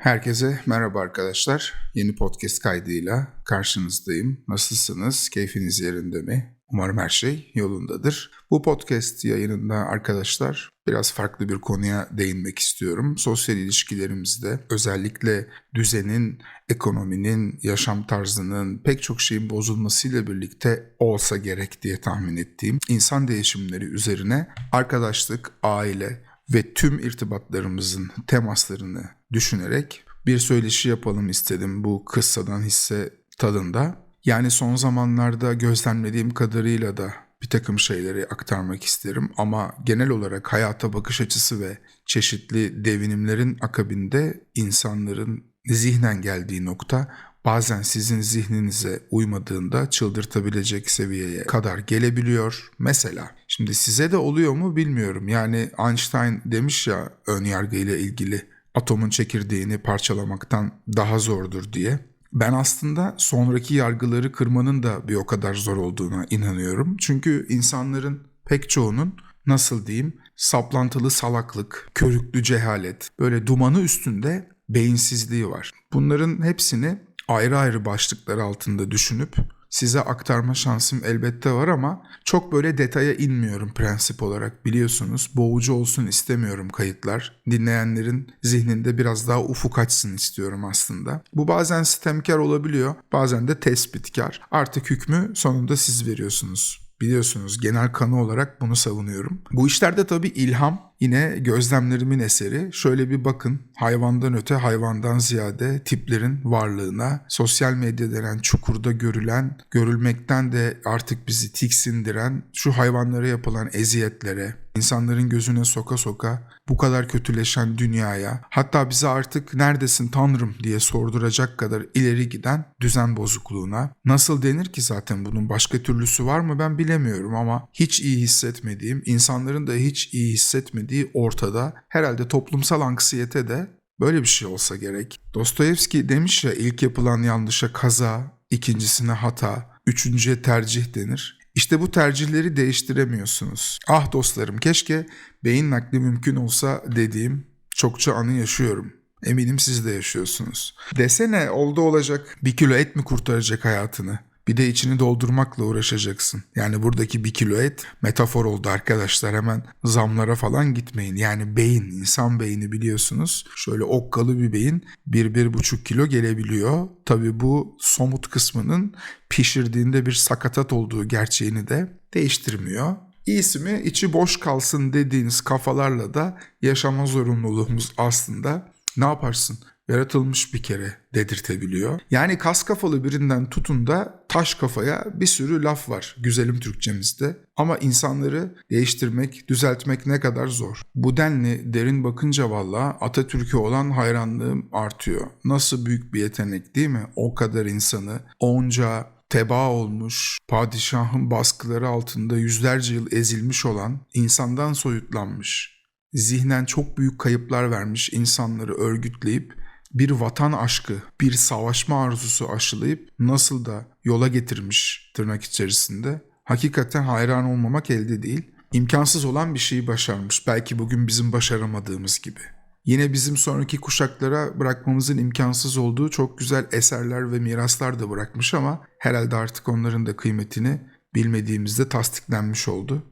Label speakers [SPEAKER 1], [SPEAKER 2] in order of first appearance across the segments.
[SPEAKER 1] Herkese merhaba arkadaşlar. Yeni podcast kaydıyla karşınızdayım. Nasılsınız? Keyfiniz yerinde mi? Umarım her şey yolundadır. Bu podcast yayınında arkadaşlar biraz farklı bir konuya değinmek istiyorum. Sosyal ilişkilerimizde özellikle düzenin, ekonominin, yaşam tarzının pek çok şeyin bozulmasıyla birlikte olsa gerek diye tahmin ettiğim insan değişimleri üzerine arkadaşlık, aile ve tüm irtibatlarımızın temaslarını düşünerek bir söyleşi yapalım istedim bu kıssadan hisse tadında. Yani son zamanlarda gözlemlediğim kadarıyla da bir takım şeyleri aktarmak isterim ama genel olarak hayata bakış açısı ve çeşitli devinimlerin akabinde insanların zihnen geldiği nokta bazen sizin zihninize uymadığında çıldırtabilecek seviyeye kadar gelebiliyor. Mesela şimdi size de oluyor mu bilmiyorum. Yani Einstein demiş ya ön yargı ile ilgili atomun çekirdeğini parçalamaktan daha zordur diye. Ben aslında sonraki yargıları kırmanın da bir o kadar zor olduğuna inanıyorum. Çünkü insanların pek çoğunun nasıl diyeyim saplantılı salaklık, körüklü cehalet, böyle dumanı üstünde beyinsizliği var. Bunların hepsini ayrı ayrı başlıklar altında düşünüp size aktarma şansım elbette var ama çok böyle detaya inmiyorum prensip olarak biliyorsunuz. Boğucu olsun istemiyorum kayıtlar. Dinleyenlerin zihninde biraz daha ufuk açsın istiyorum aslında. Bu bazen sistemkar olabiliyor, bazen de tespitkar. Artık hükmü sonunda siz veriyorsunuz. Biliyorsunuz genel kanı olarak bunu savunuyorum. Bu işlerde tabii ilham yine gözlemlerimin eseri. Şöyle bir bakın hayvandan öte hayvandan ziyade tiplerin varlığına, sosyal medya denen çukurda görülen, görülmekten de artık bizi tiksindiren şu hayvanlara yapılan eziyetlere, insanların gözüne soka soka bu kadar kötüleşen dünyaya, hatta bize artık neredesin tanrım diye sorduracak kadar ileri giden düzen bozukluğuna. Nasıl denir ki zaten bunun başka türlüsü var mı ben bilemiyorum ama hiç iyi hissetmediğim, insanların da hiç iyi hissetmediği ortada. Herhalde toplumsal anksiyete de böyle bir şey olsa gerek. Dostoyevski demiş ya ilk yapılan yanlışa kaza, ikincisine hata, üçüncüye tercih denir. İşte bu tercihleri değiştiremiyorsunuz. Ah dostlarım keşke beyin nakli mümkün olsa dediğim çokça anı yaşıyorum. Eminim siz de yaşıyorsunuz. Desene oldu olacak bir kilo et mi kurtaracak hayatını? Bir de içini doldurmakla uğraşacaksın. Yani buradaki bir kilo et metafor oldu arkadaşlar. Hemen zamlara falan gitmeyin. Yani beyin, insan beyni biliyorsunuz. Şöyle okkalı bir beyin bir bir buçuk kilo gelebiliyor. Tabii bu somut kısmının pişirdiğinde bir sakatat olduğu gerçeğini de değiştirmiyor. İyisi mi içi boş kalsın dediğiniz kafalarla da yaşama zorunluluğumuz aslında ne yaparsın? Yaratılmış bir kere dedirtebiliyor. Yani kas kafalı birinden tutun da taş kafaya bir sürü laf var güzelim Türkçemizde. Ama insanları değiştirmek, düzeltmek ne kadar zor. Bu denli derin bakınca valla Atatürk'e olan hayranlığım artıyor. Nasıl büyük bir yetenek değil mi? O kadar insanı onca teba olmuş, padişahın baskıları altında yüzlerce yıl ezilmiş olan, insandan soyutlanmış, zihnen çok büyük kayıplar vermiş insanları örgütleyip bir vatan aşkı, bir savaşma arzusu aşılayıp nasıl da yola getirmiş tırnak içerisinde. Hakikaten hayran olmamak elde değil. İmkansız olan bir şeyi başarmış. Belki bugün bizim başaramadığımız gibi. Yine bizim sonraki kuşaklara bırakmamızın imkansız olduğu çok güzel eserler ve miraslar da bırakmış ama herhalde artık onların da kıymetini bilmediğimizde tasdiklenmiş oldu.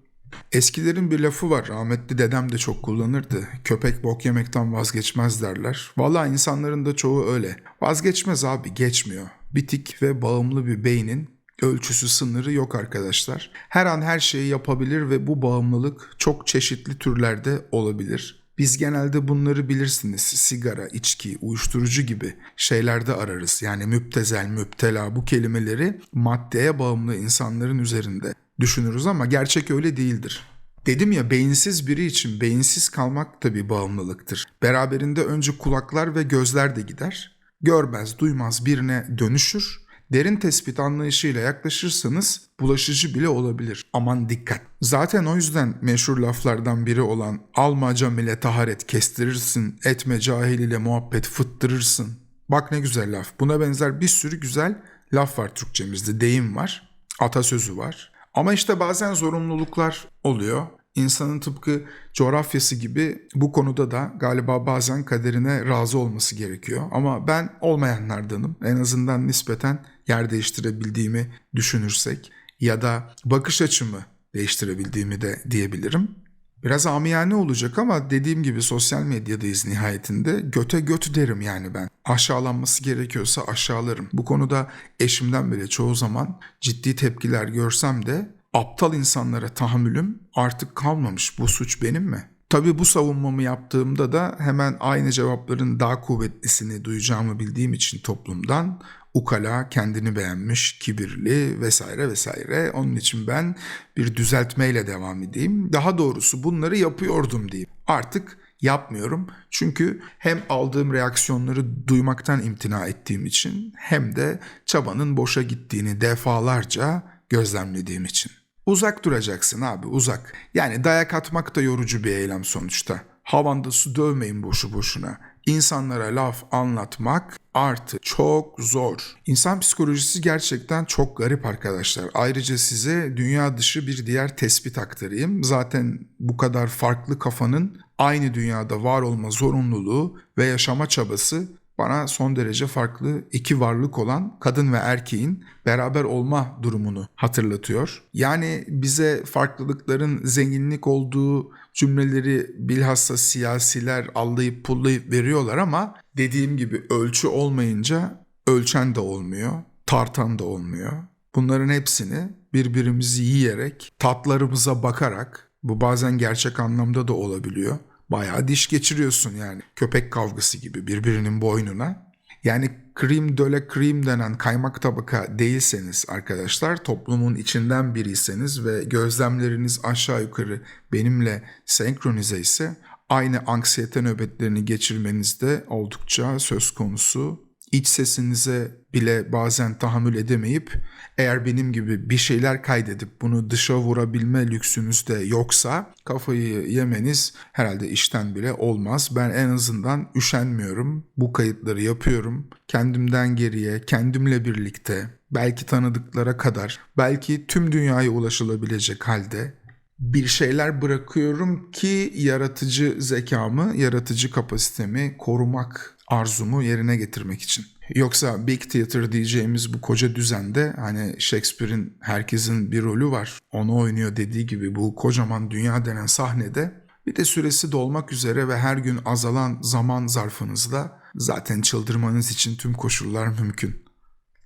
[SPEAKER 1] Eskilerin bir lafı var. Rahmetli dedem de çok kullanırdı. Köpek bok yemekten vazgeçmez derler. Valla insanların da çoğu öyle. Vazgeçmez abi geçmiyor. Bitik ve bağımlı bir beynin ölçüsü sınırı yok arkadaşlar. Her an her şeyi yapabilir ve bu bağımlılık çok çeşitli türlerde olabilir. Biz genelde bunları bilirsiniz. Sigara, içki, uyuşturucu gibi şeylerde ararız. Yani müptezel, müptela bu kelimeleri maddeye bağımlı insanların üzerinde düşünürüz ama gerçek öyle değildir. Dedim ya beyinsiz biri için beyinsiz kalmak da bir bağımlılıktır. Beraberinde önce kulaklar ve gözler de gider. Görmez, duymaz birine dönüşür. Derin tespit anlayışıyla yaklaşırsanız bulaşıcı bile olabilir. Aman dikkat. Zaten o yüzden meşhur laflardan biri olan alma cam ile taharet kestirirsin, etme cahil ile muhabbet fıttırırsın. Bak ne güzel laf. Buna benzer bir sürü güzel laf var Türkçemizde. Deyim var, atasözü var. Ama işte bazen zorunluluklar oluyor. İnsanın tıpkı coğrafyası gibi bu konuda da galiba bazen kaderine razı olması gerekiyor. Ama ben olmayanlardanım. En azından nispeten yer değiştirebildiğimi düşünürsek ya da bakış açımı değiştirebildiğimi de diyebilirim. Biraz amiyane olacak ama dediğim gibi sosyal medyadayız nihayetinde. Göte göt derim yani ben. Aşağılanması gerekiyorsa aşağılarım. Bu konuda eşimden bile çoğu zaman ciddi tepkiler görsem de aptal insanlara tahammülüm artık kalmamış. Bu suç benim mi? Tabii bu savunmamı yaptığımda da hemen aynı cevapların daha kuvvetlisini duyacağımı bildiğim için toplumdan ukala, kendini beğenmiş, kibirli vesaire vesaire. Onun için ben bir düzeltmeyle devam edeyim. Daha doğrusu bunları yapıyordum diyeyim. Artık yapmıyorum. Çünkü hem aldığım reaksiyonları duymaktan imtina ettiğim için hem de çabanın boşa gittiğini defalarca gözlemlediğim için. Uzak duracaksın abi uzak. Yani dayak atmak da yorucu bir eylem sonuçta. Havanda su dövmeyin boşu boşuna. İnsanlara laf anlatmak artı çok zor. İnsan psikolojisi gerçekten çok garip arkadaşlar. Ayrıca size dünya dışı bir diğer tespit aktarayım. Zaten bu kadar farklı kafanın aynı dünyada var olma zorunluluğu ve yaşama çabası bana son derece farklı iki varlık olan kadın ve erkeğin beraber olma durumunu hatırlatıyor. Yani bize farklılıkların zenginlik olduğu cümleleri bilhassa siyasiler allayıp pullayıp veriyorlar ama dediğim gibi ölçü olmayınca ölçen de olmuyor, tartan da olmuyor. Bunların hepsini birbirimizi yiyerek, tatlarımıza bakarak bu bazen gerçek anlamda da olabiliyor bayağı diş geçiriyorsun yani. Köpek kavgası gibi birbirinin boynuna. Yani cream döle cream denen kaymak tabaka değilseniz arkadaşlar toplumun içinden biriyseniz ve gözlemleriniz aşağı yukarı benimle senkronize ise aynı anksiyete nöbetlerini geçirmeniz de oldukça söz konusu iç sesinize bile bazen tahammül edemeyip eğer benim gibi bir şeyler kaydedip bunu dışa vurabilme lüksünüz de yoksa kafayı yemeniz herhalde işten bile olmaz. Ben en azından üşenmiyorum. Bu kayıtları yapıyorum. Kendimden geriye, kendimle birlikte, belki tanıdıklara kadar, belki tüm dünyaya ulaşılabilecek halde bir şeyler bırakıyorum ki yaratıcı zekamı, yaratıcı kapasitemi korumak arzumu yerine getirmek için. Yoksa Big Theater diyeceğimiz bu koca düzende hani Shakespeare'in herkesin bir rolü var. Onu oynuyor dediği gibi bu kocaman dünya denen sahnede bir de süresi dolmak üzere ve her gün azalan zaman zarfınızda zaten çıldırmanız için tüm koşullar mümkün.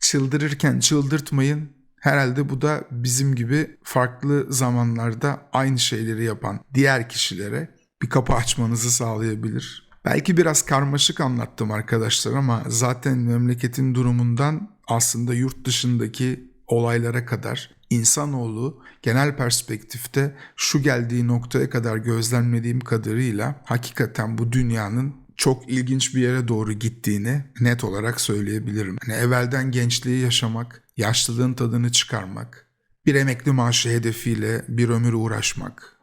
[SPEAKER 1] Çıldırırken çıldırtmayın. Herhalde bu da bizim gibi farklı zamanlarda aynı şeyleri yapan diğer kişilere bir kapı açmanızı sağlayabilir. Belki biraz karmaşık anlattım arkadaşlar ama zaten memleketin durumundan aslında yurt dışındaki olaylara kadar insanoğlu genel perspektifte şu geldiği noktaya kadar gözlemlediğim kadarıyla hakikaten bu dünyanın çok ilginç bir yere doğru gittiğini net olarak söyleyebilirim. Yani evvelden gençliği yaşamak, yaşlılığın tadını çıkarmak, bir emekli maaşı hedefiyle bir ömür uğraşmak,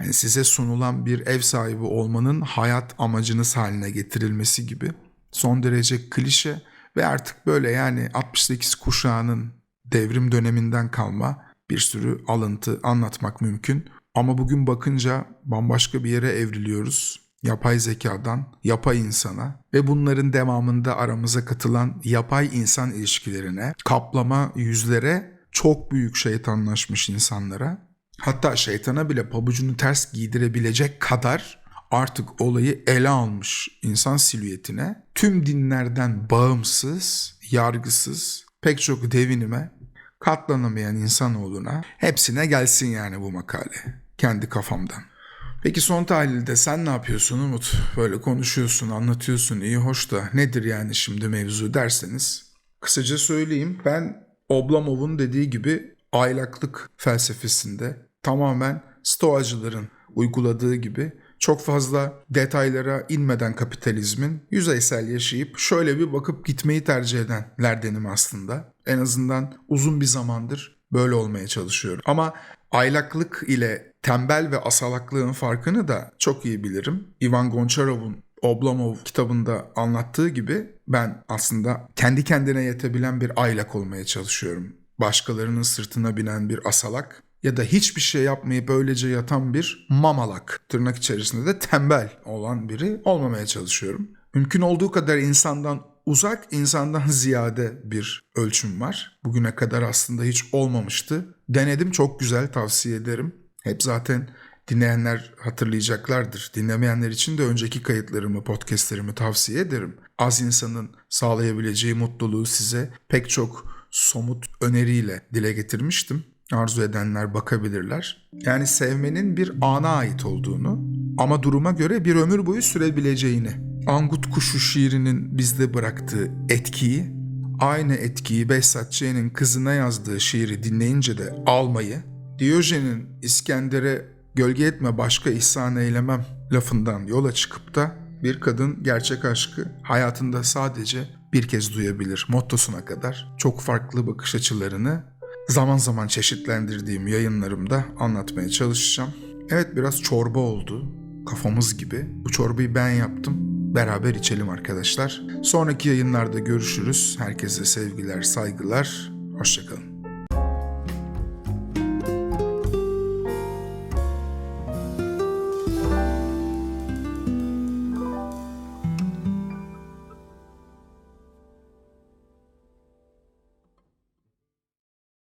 [SPEAKER 1] yani size sunulan bir ev sahibi olmanın hayat amacınız haline getirilmesi gibi son derece klişe ve artık böyle yani 68 kuşağının devrim döneminden kalma bir sürü alıntı anlatmak mümkün. Ama bugün bakınca bambaşka bir yere evriliyoruz. Yapay zekadan yapay insana ve bunların devamında aramıza katılan yapay insan ilişkilerine, kaplama yüzlere, çok büyük şeytanlaşmış insanlara hatta şeytana bile pabucunu ters giydirebilecek kadar artık olayı ele almış insan silüetine tüm dinlerden bağımsız, yargısız pek çok devinime katlanamayan insanoğluna hepsine gelsin yani bu makale kendi kafamdan. Peki son tahlilde sen ne yapıyorsun Umut? Böyle konuşuyorsun, anlatıyorsun, iyi hoş da nedir yani şimdi mevzu derseniz. Kısaca söyleyeyim ben Oblomov'un dediği gibi aylaklık felsefesinde tamamen stoacıların uyguladığı gibi çok fazla detaylara inmeden kapitalizmin yüzeysel yaşayıp şöyle bir bakıp gitmeyi tercih edenlerdenim aslında. En azından uzun bir zamandır böyle olmaya çalışıyorum. Ama aylaklık ile tembel ve asalaklığın farkını da çok iyi bilirim. Ivan Goncharov'un Oblomov kitabında anlattığı gibi ben aslında kendi kendine yetebilen bir aylak olmaya çalışıyorum. Başkalarının sırtına binen bir asalak ya da hiçbir şey yapmayıp böylece yatan bir mamalak, tırnak içerisinde de tembel olan biri olmamaya çalışıyorum. Mümkün olduğu kadar insandan uzak, insandan ziyade bir ölçüm var. Bugüne kadar aslında hiç olmamıştı. Denedim çok güzel tavsiye ederim. Hep zaten dinleyenler hatırlayacaklardır. Dinlemeyenler için de önceki kayıtlarımı, podcastlerimi tavsiye ederim. Az insanın sağlayabileceği mutluluğu size pek çok somut öneriyle dile getirmiştim. Arzu edenler bakabilirler. Yani sevmenin bir ana ait olduğunu ama duruma göre bir ömür boyu sürebileceğini. Angut Kuşu şiirinin bizde bıraktığı etkiyi, aynı etkiyi Behzat Ç'nin kızına yazdığı şiiri dinleyince de almayı, Diyojen'in İskender'e gölge etme başka ihsan eylemem lafından yola çıkıp da bir kadın gerçek aşkı hayatında sadece bir kez duyabilir mottosuna kadar çok farklı bakış açılarını zaman zaman çeşitlendirdiğim yayınlarımda anlatmaya çalışacağım. Evet biraz çorba oldu kafamız gibi. Bu çorbayı ben yaptım. Beraber içelim arkadaşlar. Sonraki yayınlarda görüşürüz. Herkese sevgiler, saygılar. Hoşçakalın.